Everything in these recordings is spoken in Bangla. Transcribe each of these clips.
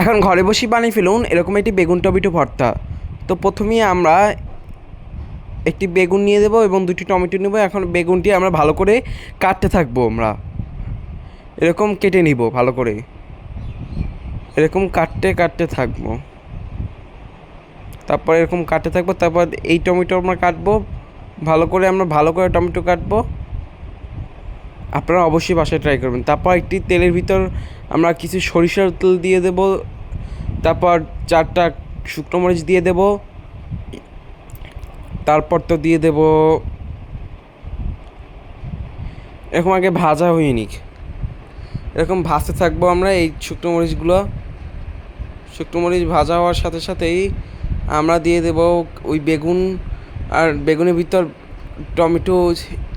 এখন ঘরে বসেই বানিয়ে ফেলুন, এরকম একটি বেগুন টমেটো ভর্তা। তো প্রথমেই আমরা একটি বেগুন নিয়ে দেবো এবং দুটি টমেটো নেব। এখন বেগুনটি আমরা ভালো করে কাটতে থাকব আমরা। এরকম কেটে নিব ভালো করে। এরকম কাটতে কাটতে থাকব। তারপর এরকম কাটতে থাকব, তারপর এই টমেটো আমরা কাটবো। ভালো করে আমরা ভালো করে টমেটো কাটবো। আপনারা অবশ্যই বাসায় ট্রাই করবেন। তারপর একটি তেলের ভিতর আমরা কিছু সরিষার তেল দিয়ে দেব। তারপর চারটা শুকনো মরিচ দিয়ে দেব। তারপর তো দিয়ে দেব। এরকম আগে ভাজা হয়নি এরকম ভাজতে থাকব আমরা এই শুকনো মরিচগুলো। শুকনো মরিচ ভাজা হওয়ার সাথে সাথেই আমরা দিয়ে দেব ওই বেগুন। আর বেগুনের ভিতর টমেটো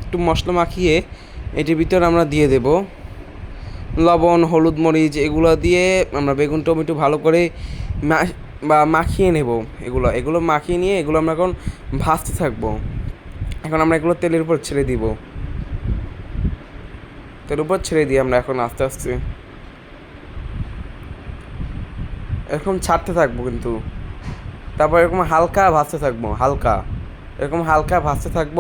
একটু মশলা মাখিয়ে এটির ভিতর আমরা দিয়ে দেব লবণ, হলুদ মরিচ, এগুলো দিয়ে আমরা বেগুন, টমেটো ভালো করে বা মাখিয়ে নেব এগুলো। এগুলো মাখিয়ে নিয়ে এগুলো আমরা এখন ভাজতে থাকব। এখন আমরা এগুলো তেলের উপর ছেড়ে দিব। তেলের উপর ছেড়ে দিই আমরা এখন আস্তে আস্তে এরকম ছাড়তে থাকব কিন্তু। তারপর এরকম হালকা ভাজতে থাকব, হালকা। এরকম হালকা ভাজতে থাকব।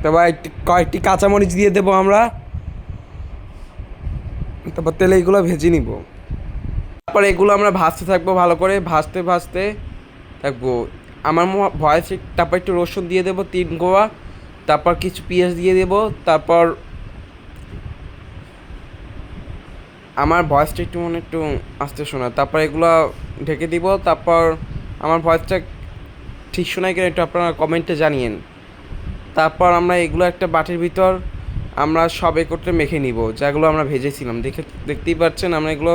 তারপর একটি কয়েকটি কাঁচামরিচ দিয়ে দেবো আমরা। তারপর তেলে এগুলো ভেজে নিব। তারপর এগুলো আমরা ভাজতে থাকব ভালো করে, ভাজতে ভাজতে থাকব। আমার ভয়েস তারপর একটু রসুন দিয়ে দেবো, তিন গোয়া তারপর কিছু পেঁয়াজ দিয়ে দেবো, তারপর আমার ভয়েসটা একটু মনে একটু আস্তে শোনা। তারপর এগুলো ঢেকে দিব, তারপর আমার ভয়েসটা ঠিক শোনায় কিনা একটু আপনারা কমেন্টে জানিয়েন। তারপর আমরা এগুলো একটা বাটির ভিতর আমরা সব একত্রে মেখে নিব, যেগুলো আমরা ভেজেছিলাম। দেখে, দেখতেই পাচ্ছেন আমরা এগুলো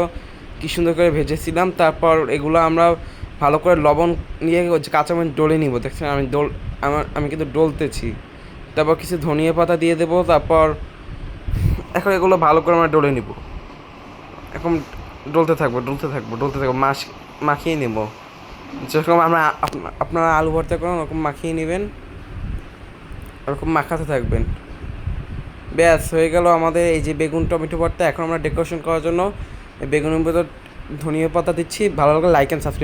কী সুন্দর করে ভেজেছিলাম। তারপর এগুলো আমরা ভালো করে লবণ নিয়ে কাঁচামরিচ ডলে নিব। দেখছেন আমি ডোল, আমার, আমি কিন্তু ডলতেছি। তারপর কিছু ধনিয়া পাতা দিয়ে দেবো, তারপর এখন এগুলো ভালো করে আমরা ডলে নিব। এখন ডলতে থাকব ডলতে থাকব ডলতে থাকব মাছ মাখিয়ে নেব। যেরকম আমরা আপনারা আলু ভর্তা করেন, ওরকম মাখিয়ে নেবেন। ওরকম মাখাতে থাকবেন। ব্যাস, হয়ে গেল আমাদের এই যে বেগুন, টমেটো ভর্তা। এখন আমরা ডেকোরেশন করার জন্য বেগুনের ভিতর ধনিয়া পাতা দিচ্ছি। ভালো লাগলে লাইক অ্যান্ড সাবস্ক্রাইব